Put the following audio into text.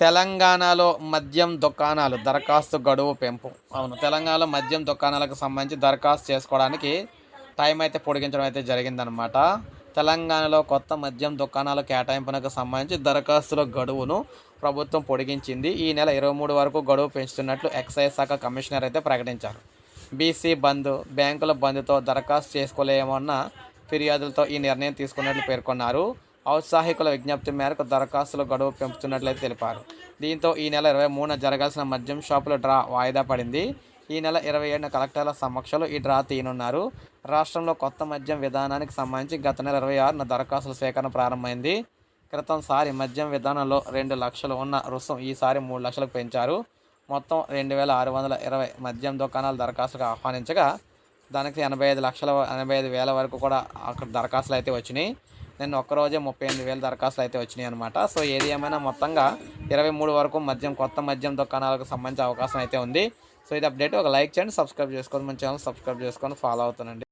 తెలంగాణలో మద్యం దుకాణాలు దరఖాస్తు గడువు పెంపు. అవును తెలంగాణలో మద్యం దుకాణాలకు సంబంధించి దరఖాస్తు చేసుకోవడానికి టైం అయితే పొడిగించడం అయితే జరిగిందనమాట తెలంగాణలో కొత్త మద్యం దుకాణాల కేటాయింపునకు సంబంధించి దరఖాస్తుల గడువును ప్రభుత్వం పొడిగించింది. ఈ నెల ఇరవై మూడు వరకు గడువు పెంచుతున్నట్లు ఎక్సైజ్ శాఖ కమిషనర్ అయితే ప్రకటించారు. బీసీ బంద్ బ్యాంకుల బంద్తో దరఖాస్తు చేసుకోలేమన్న ఫిర్యాదులతో ఈ నిర్ణయం తీసుకున్నట్లు పేర్కొన్నారు. ఔత్సాహికుల విజ్ఞప్తి మేరకు దరఖాస్తుల గడువు పెంపుతున్నట్లయితే తెలిపారు. దీంతో ఈ నెల ఇరవై మూడున జరగాల్సిన మద్యం షాపుల డ్రా వాయిదా పడింది. ఈ నెల ఇరవై ఏడున కలెక్టర్ల సమక్షంలో ఈ డ్రా తీయనున్నారు. రాష్ట్రంలో కొత్త మద్యం విధానానికి సంబంధించి గత నెల ఇరవై ఆరున దరఖాస్తుల సేకరణ ప్రారంభమైంది. క్రితం సారి మద్యం విధానంలో రెండు లక్షలు ఉన్న రుసుం ఈసారి మూడు లక్షలకు పెంచారు. మొత్తం రెండు వేల ఆరు వందల ఇరవై మద్యం దుకాణాలు దరఖాస్తులకు ఆహ్వానించగా దానికి ఎనభై ఐదు లక్షల ఎనభై ఐదు వేల వరకు కూడా అక్కడ దరఖాస్తులు అయితే వచ్చినాయి. నిన్న ఒక్కరోజే ముప్పై ఎనిమిది వేల దరఖాస్తులు అయితే వచ్చినాయి అనమాట సో ఏది ఏమైనా మొత్తంగా ఇరవై మూడు వరకు మద్యం కొత్త మద్యం దుకాణాలకు సంబంధించి అవకాశం అయితే ఉంది. సో ఇది అప్డేట్. ఒక లైక్ చేయండి సబ్స్క్రైబ్ చేసుకోండి. మన ఛానల్ సబ్స్క్రైబ్ చేసుకొని ఫాలో అవుతానండి